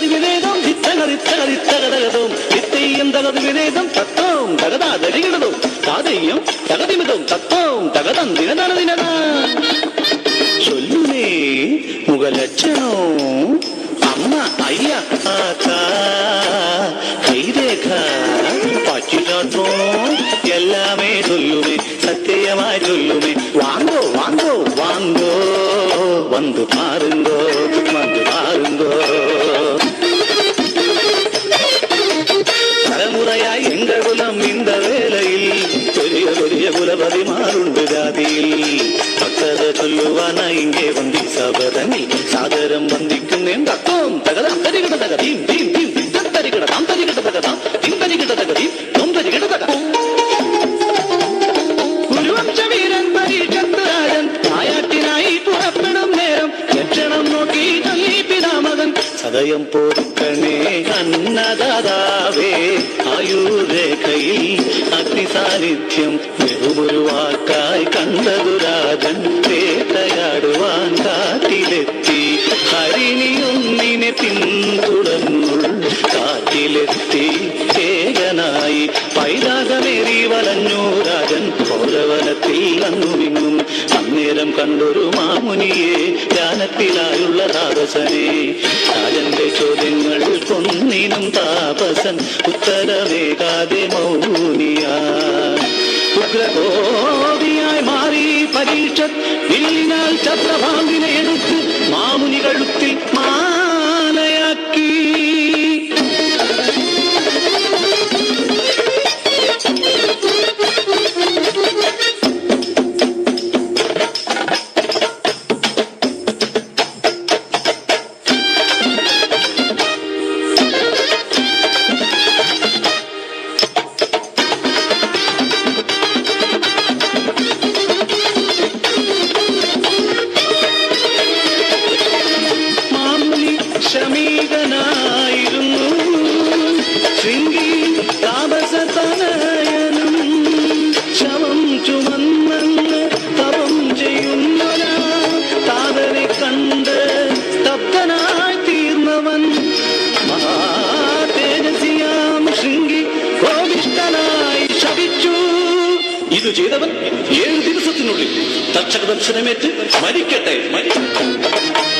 தகதி விவேதம் இத்தகதி இத்தகதி தகதகதும் நித்தையும் தகதி விவேதம் தத்துவம் தகதா தடிகிடதும் தாதையும் தகதிமிதும் தத்துவம் தகதம் தினதன தினதா சொல்லுமே முகலட்சணம் அம்மா ஐயா ஆத்தா கைரேகா பச்சிலோட்டம் எல்லாமே சொல்லுமே சத்தியமாய் சொல்லுமே வாங்கோ வாங்கோ வாங்கோ வந்து பாருங்கோ കുലപതിമാരുണ്ട് ജാതിയിൽ. ഭക്തത ചൊല്ലുവാനായി ഇங்கே വന്തി സബതനിൽ സാദരം വന്ദിക്കുന്നേം തത്വം തകതം തരികിട തക തീം തീം തീം തിത്തം തരികിട താം താം തരികിട തക തക ഗുരുവംശവീരൻ പരീക്ഷത്ത് രാജൻ ആയുർരേഖയിൽ അഗ്നി സാന്നിധ്യം വെറുമൊരു വാക്കായി കണ്ടതു രാജൻ വേട്ടയാടുവാൻ കാറ്റിലെത്തി. ഹരിണിയൊന്നിനെ പിന്തുടർന്നു കാറ്റിലെത്തി. ഏകനായി പൈതാകമേറി വലഞ്ഞു രാജൻ പൗരവനത്തിൽ അന്നുമിങ്ങും അന്നേരം കണ്ടൊരു മാമുനിയെ ധ്യാനത്തിലായുള്ള താപസനെ. രാജന്റെ ചോദ്യങ്ങൾ കൊന്നിനും താപസൻ ഉത്തരവേകാതെ മൗനിയാ ഉഗ്രകോപിയായി മാറി പരീക്ഷ. ചത്രഭാങ്കിനെ എടുത്ത് മാമുനി ഇത് ചെയ്തവൻ ഏഴ് ദിവസത്തിനുള്ളിൽ തക്ഷക ദർശനമേറ്റ് മരിക്കട്ടെ. മരിക്കട്ടെ